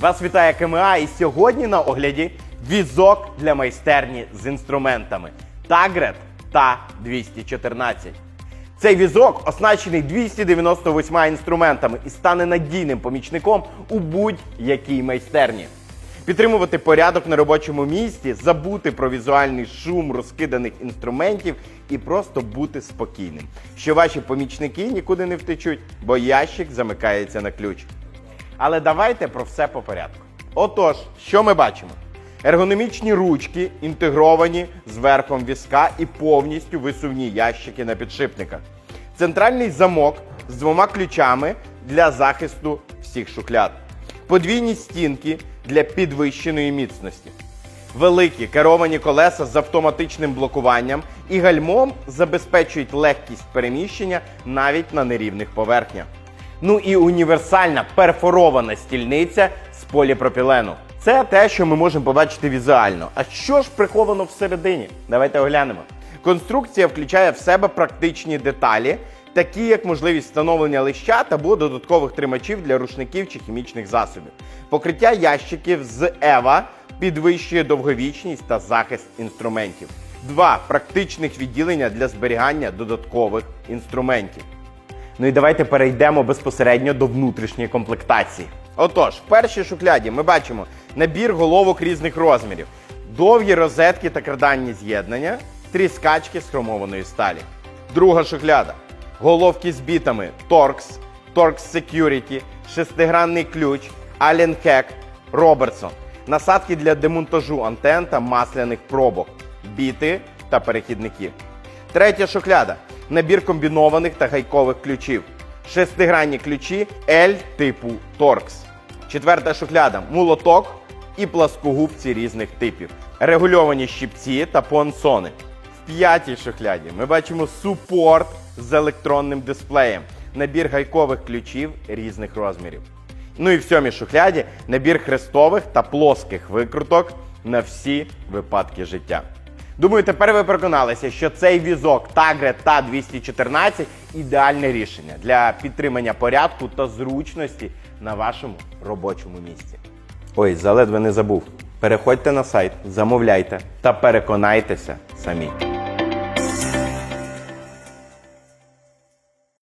Вас вітає КМА і сьогодні на огляді візок для майстерні з інструментами Тагрет та 214. Цей візок оснащений 298 інструментами і стане надійним помічником у будь-якій майстерні. Підтримувати порядок на робочому місці, забути про візуальний шум розкиданих інструментів і просто бути спокійним, що ваші помічники нікуди не втечуть, бо ящик замикається на ключ. Але давайте про все по порядку. Отож, що ми бачимо? Ергономічні ручки інтегровані з верхом візка і повністю висувні ящики на підшипниках. Центральний замок з двома ключами для захисту всіх шухляд. Подвійні стінки для підвищеної міцності. Великі керовані колеса з автоматичним блокуванням і гальмом забезпечують легкість переміщення навіть на нерівних поверхнях. Ну і універсальна перфорована стільниця з поліпропілену. Це те, що ми можемо побачити візуально. А що ж приховано всередині? Давайте оглянемо. Конструкція включає в себе практичні деталі, такі як можливість встановлення лищат або додаткових тримачів для рушників чи хімічних засобів. Покриття ящиків з EVA підвищує довговічність та захист інструментів. Два практичних відділення для зберігання додаткових інструментів. Ну і давайте перейдемо безпосередньо до внутрішньої комплектації. Отож, в першій шухляді ми бачимо набір головок різних розмірів, довгі розетки та карданні з'єднання, тріскачки з хромованої сталі. Друга шухляда. Головки з бітами Torx, Torx Security, шестигранний ключ, Allen Heck, Robertson, насадки для демонтажу антен та масляних пробок, біти та перехідники. Третя шухляда. Набір комбінованих та гайкових ключів. Шестигранні ключі L типу Torx. Четверта шухляда. Молоток і пласкогубці різних типів. Регульовані щипці та понсони. В п'ятій шухляді ми бачимо супорт з електронним дисплеєм. Набір гайкових ключів різних розмірів. Ну і в сьомій шухляді набір хрестових та плоских викруток на всі випадки життя. Думаю, тепер ви переконалися, що цей візок Tagre та 214 ідеальне рішення для підтримання порядку та зручності на вашому робочому місці. Ой, заледве не забув. Переходьте на сайт, замовляйте та переконайтеся самі.